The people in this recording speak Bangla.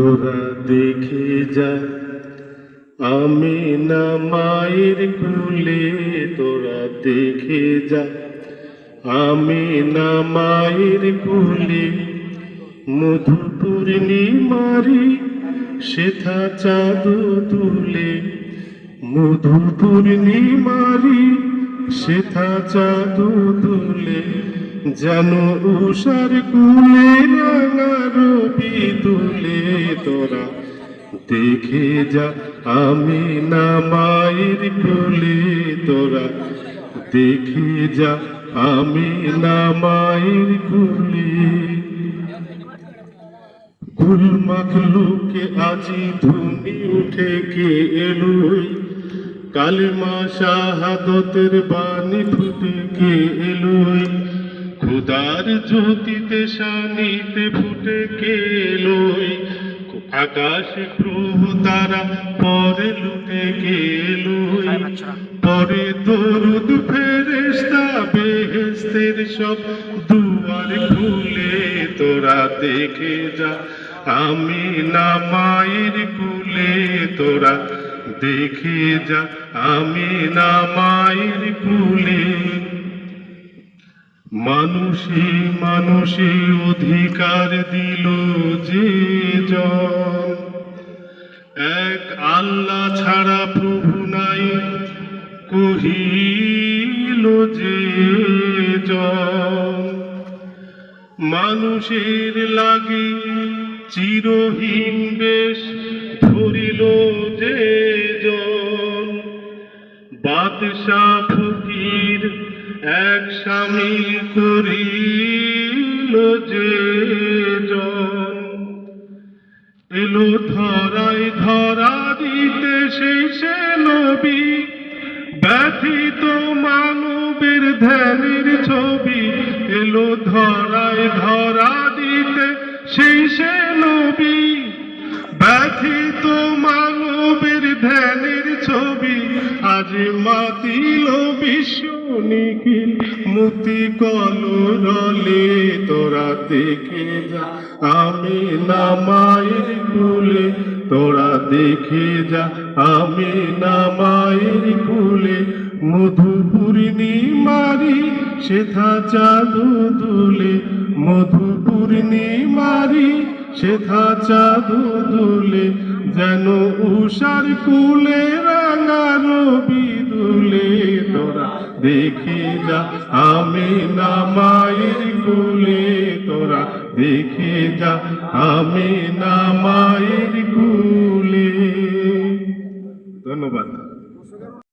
তোরা দেখে যা। আমি না মায়ের কুলে তোরা দেখে যা। আমি না মায়ের কুলে মধু পূর্ণিমারি সেথা চাঁদু তুলে। মধু পূর্ণিমারি সেথা চাঁদু তুলে। যেন উষার কুলে রাঙা রবি তুলে। তোরা। দেখে যা, আমি না মায়ের কুলে তোরা। দেখে যা, আমি না মায়ের কুলে কুল মাখলুকে আজি ধুনি উঠে কে এলোই কালিমা শাহাদতের বাণী ফুটে কে এলোই খুদার জ্যোতিতে শানিতে ফুটে কে এলোই আকাশে প্রভু তারা পরে লুটে গেলোই পরে দরুদ ফেরেস্তা বেহেস্তের সব দুয়ার খুলে তোরা দেখে যা। আমি না মায়ের কুলে তোরা দেখে যা। আমি না মায়ের কুলে। মানুষে মানুষে অধিকার দিল যে জন এক আল্লাহ ছাড়া প্রভু নাই, কহিল যে মানুষের লাগে চিরহীন বেশ ধরিল যে জন বাদশাহ ফকির এক স্বামী করিল যে ধরাই ধরা দিতে শেষে নবী। ব্যথিত মানবের ধ্যানের ছবি এলো ধরাই ধরা দিতে শেষে নবী। ব্যথিত মানবের ধ্যানের ছবি আজ মাতিল বিশ্ব নিখিল। মুক্তি কলরলে তোরা দেখে যা। আমি না মায়ের কুলে, তোরা দেখে যা। আমি না মায়ের কুলে মধু পূর্ণিমারি সেথা চাঁদু দুলে মধু পূর্ণিমারি সেথা চাঁদু দুলে যেন উষার কুলে রাঙা রবি তোরা দেখে যা। আমি না মায়ের তোরা দেখে যা। আমি না